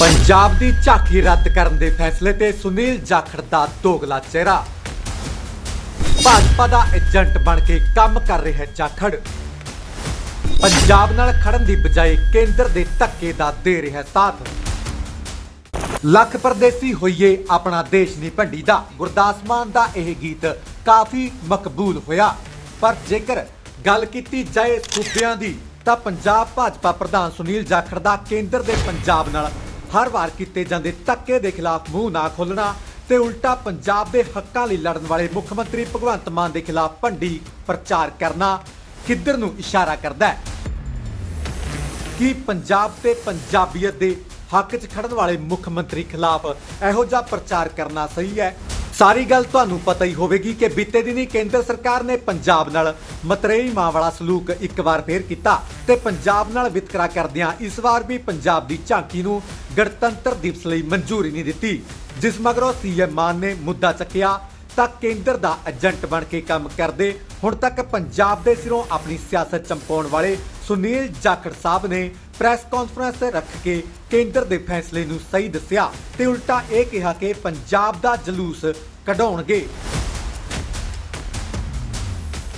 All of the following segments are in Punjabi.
ਪੰਜਾਬ ਦੀ ਝਾਕੀ ਰੱਦ ਕਰਨ ਦੇ ਫੈਸਲੇ ਤੇ ਸੁਨੀਲ ਜਾਖੜ ਦਾ ਦੋਗਲਾ ਚਿਹਰਾ। ਭਾਜਪਾ ਦਾ ਏਜੰਟ ਬਣ ਕੇ ਕੰਮ ਕਰ ਰਿਹਾ ਜਾਖੜ। ਪੰਜਾਬ ਨਾਲ ਖੜਨ ਦੀ ਬਜਾਏ ਕੇਂਦਰ ਦੇ ਧੱਕੇ ਦਾ ਦੇ ਰਿਹਾ ਸਾਥ। ਲੱਖ ਪਰਦੇਸੀ ਹੋਈਏ ਆਪਣਾ ਦੇਸ਼ ਨਹੀਂ ਭੰਡੀ ਦਾ ਗੁਰਦਾਸ ਮਾਨ ਦਾ ਇਹ ਗੀਤ ਕਾਫੀ ਮਕਬੂਲ ਹੋਇਆ। ਪਰ ਜੇਕਰ ਗੱਲ ਕੀਤੀ ਜਾਏ ਸੂਬਿਆਂ ਦੀ, ਤਾਂ ਪੰਜਾਬ ਭਾਜਪਾ ਪ੍ਰਧਾਨ ਸੁਨੀਲ ਜਾਖੜ ਦਾ ਕੇਂਦਰ ਦੇ ਪੰਜਾਬ ਨਾਲ ਹਰ ਵਾਰ ਕੀਤੇ ਜਾਂਦੇ ਧੱਕੇ ਦੇ ਖਿਲਾਫ ਮੂੰਹ ਨਾ ਖੋਲਣਾ ਤੇ ਉਲਟਾ ਪੰਜਾਬ ਦੇ ਹੱਕਾਂ ਲਈ ਲੜਨ ਵਾਲੇ ਮੁੱਖ ਮੰਤਰੀ ਭਗਵੰਤ ਮਾਨ ਦੇ ਖਿਲਾਫ ਭੰਡੀ ਪ੍ਰਚਾਰ ਕਰਨਾ ਕਿੱਧਰ ਨੂੰ ਇਸ਼ਾਰਾ ਕਰਦਾ ਹੈ। ਕੀ ਪੰਜਾਬ ਤੇ ਪੰਜਾਬੀਅਤ ਦੇ ਹੱਕ 'ਚ ਖੜਨ ਵਾਲੇ ਮੁੱਖ ਮੰਤਰੀ ਖਿਲਾਫ ਇਹੋ ਜਿਹਾ ਪ੍ਰਚਾਰ ਕਰਨਾ ਸਹੀ ਹੈ? ਸਾਰੀ ਗੱਲ ਤੁਹਾਨੂੰ ਪਤਾ ਹੀ ਹੋਵੇਗੀ ਕਿ ਬੀਤੇ ਦਿਨੀ ਕੇਂਦਰ ਸਰਕਾਰ ਨੇ ਪੰਜਾਬ ਨਾਲ ਮਤਰੇਈ ਮਾਂ ਵਾਲਾ ਸਲੂਕ ਇੱਕ ਵਾਰ ਫੇਰ ਕੀਤਾ ਤੇ ਪੰਜਾਬ ਨਾਲ ਵਿਤਕਰਾ ਕਰਦਿਆਂ ਇਸ ਵਾਰ ਵੀ ਪੰਜਾਬ ਦੀ ਝਾਂਕੀ ਨੂੰ ਗਣਤੰਤਰ ਦਿਵਸ ਲਈ ਮਨਜ਼ੂਰੀ ਨਹੀਂ ਦਿੱਤੀ, ਜਿਸ ਮਗਰੋਂ ਸੀਐਮ ਮਾਨ ਨੇ ਮੁੱਦਾ ਚੱਕਿਆ ਤਾਂ ਕੇਂਦਰ ਦਾ ਏਜੰਟ ਬਣ ਕੇ ਕੰਮ ਕਰਦੇ। ਹੁਣ ਤੱਕ ਪੰਜਾਬ ਦੇ ਸਿਰੋਂ ਆਪਣੀ ਸਿਆਸਤ ਚਮਕਾਉਣ ਵਾਲੇ ਸੁਨੀਲ ਜਾਖੜ ਸਾਹਿਬ ਨੇ ਪ੍ਰੈਸ ਕਾਨਫਰੰਸ ਰੱਖ ਕੇ ਕੇਂਦਰ ਦੇ ਫੈਸਲੇ ਨੂੰ ਸਹੀ ਦੱਸਿਆ ਤੇ ਉਲਟਾ ਇਹ ਕਿਹਾ ਕਿ ਪੰਜਾਬ ਦਾ ਜਲੂਸ ਕਢਾਉਣਗੇ।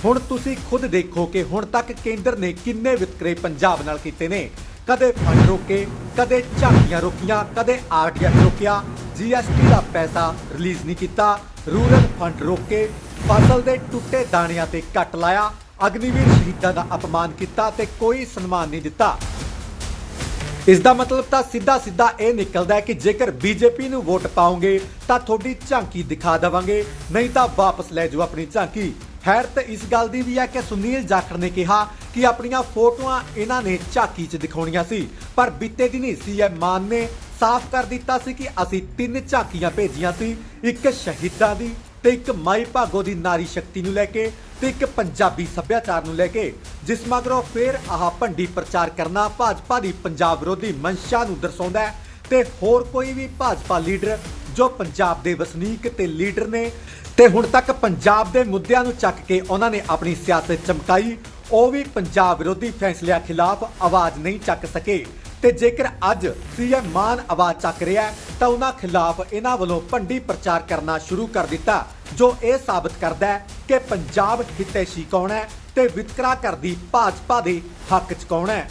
ਹੁਣ ਤੁਸੀਂ ਖੁਦ ਦੇਖੋ ਕਿ ਹੁਣ ਤੱਕ ਕੇਂਦਰ ਨੇ ਕਿੰਨੇ ਵਿਤਕਰੇ ਪੰਜਾਬ ਨਾਲ ਕੀਤੇ ਨੇ। ਕਦੇ ਫੰਡ ਰੋਕੇ, ਕਦੇ ਝਾਕੀਆਂ ਰੋਕੀਆਂ, ਕਦੇ ਆਰਟੀਐਫ ਰੋਕਿਆ। ਜੀਐਸਟੀ ਦਾ ਪੈਸਾ ਰਿਲੀਜ਼ ਨਹੀਂ ਕੀਤਾ। ਰੂਰਲ ਫੰਡ ਰੋਕੇ ਫਸਲ ਦੇ ਟੁੱਟੇ ਦਾਣਿਆਂ ਤੇ ਕੱਟ ਲਾਇਆ। ਅਗਨੀਵੀਰ ਸ਼ਹੀਦਾਂ ਦਾ ਅਪਮਾਨ ਕੀਤਾ ਤੇ ਕੋਈ ਸਨਮਾਨ ਨਹੀਂ ਦਿੱਤਾ। ਇਸ ਦਾ ਮਤਲਬ ਤਾਂ ਸਿੱਧਾ ਸਿੱਧਾ ਇਹ ਨਿਕਲਦਾ ਹੈ ਕਿ ਜੇਕਰ ਬੀਜੇਪੀ ਨੂੰ ਵੋਟ ਪਾਓਗੇ, ਤਾਂ ਤੁਹਾਡੀ ਝਾਂਕੀ ਦਿਖਾ ਦੇਵਾਂਗੇ, ਨਹੀਂ ਤਾਂ ਵਾਪਸ ਲੈ ਜਾਓ ਆਪਣੀ ਝਾਂਕੀ। ਹੈਰਤ ਇਸ ਗੱਲ ਦੀ ਵੀ ਹੈ ਕਿ ਸੁਨੀਲ ਜਾਖੜ ਨੇ ਕਿਹਾ ਕਿ ਆਪਣੀਆਂ ਫੋਟੋਆਂ ਇਹਨਾਂ ਨੇ ਝਾਕੀ 'ਚ ਦਿਖਾਉਣੀਆਂ ਸੀ, ਪਰ ਬੀਤੇ ਦਿਨੀ ਸੀਐਮ ਮਾਨ ਨੇ ਸਾਫ਼ ਕਰ ਦਿੱਤਾ ਸੀ ਕਿ ਅਸੀਂ ਤਿੰਨ ਝਾਕੀਆਂ ਭੇਜੀਆਂ ਸੀ, ਇੱਕ ਸ਼ਹੀਦਾਂ ਦੀ ਤੇ ਇੱਕ ਮਾਈ ਭਾਗੋ ਦੀ ਨਾਰੀ ਸ਼ਕਤੀ ਨੂੰ ਲੈ ਕੇ ਤੇ ਇੱਕ ਪੰਜਾਬੀ ਸੱਭਿਆਚਾਰ ਨੂੰ ਲੈ ਕੇ, ਜਿਸ ਮਗਰੋਂ ਫਿਰ ਆਹ ਭੰਡੀ ਪ੍ਰਚਾਰ ਕਰਨਾ ਭਾਜਪਾ ਦੀ ਪੰਜਾਬ ਵਿਰੋਧੀ ਮਨਸ਼ਾ ਨੂੰ ਦਰਸਾਉਂਦਾ ਹੈ ਤੇ ਹੋਰ ਕੋਈ ਵੀ ਭਾਜਪਾ ਲੀਡਰ ਜੋ ਪੰਜਾਬ ਦੇ ਵਸਨੀਕ ਤੇ ਲੀਡਰ ਨੇ ਤੇ ਹੁਣ ਤੱਕ ਪੰਜਾਬ ਦੇ ਮੁੱਦਿਆਂ ਨੂੰ ਚੱਕ ਕੇ ਉਹਨਾਂ ਨੇ ਆਪਣੀ ਸਿਆਸਤ ਚਮਕਾਈ, ਉਹ ਵੀ ਪੰਜਾਬ ਵਿਰੋਧੀ ਫੈਸਲਿਆਂ ਖਿਲਾਫ ਆਵਾਜ਼ ਨਹੀਂ ਚੱਕ ਸਕੇ। ਤੇ ਜੇਕਰ ਅੱਜ ਸੀਐਮ ਮਾਨ ਆਵਾਜ਼ ਚੱਕ ਰਿਹਾ ਹੈ, ਤਾਂ ਉਹਨਾਂ ਖਿਲਾਫ ਇਹਨਾਂ ਵੱਲੋਂ ਭੰਡੀ ਪ੍ਰਚਾਰ ਕਰਨਾ ਸ਼ੁਰੂ ਕਰ ਦਿੱਤਾ ਜੋ ਇਹ ਸਾਬਤ ਕਰਦਾ ਹੈ ਕਿ ਪੰਜਾਬ ਹਿਤੈਸ਼ੀ ਕੌਣ ਹੈ ਤੇ ਵਿਤਕਰਾ ਕਰਦੀ ਭਾਜਪਾ ਦੇ ਹੱਕ 'ਚ ਕੌਣ ਹੈ।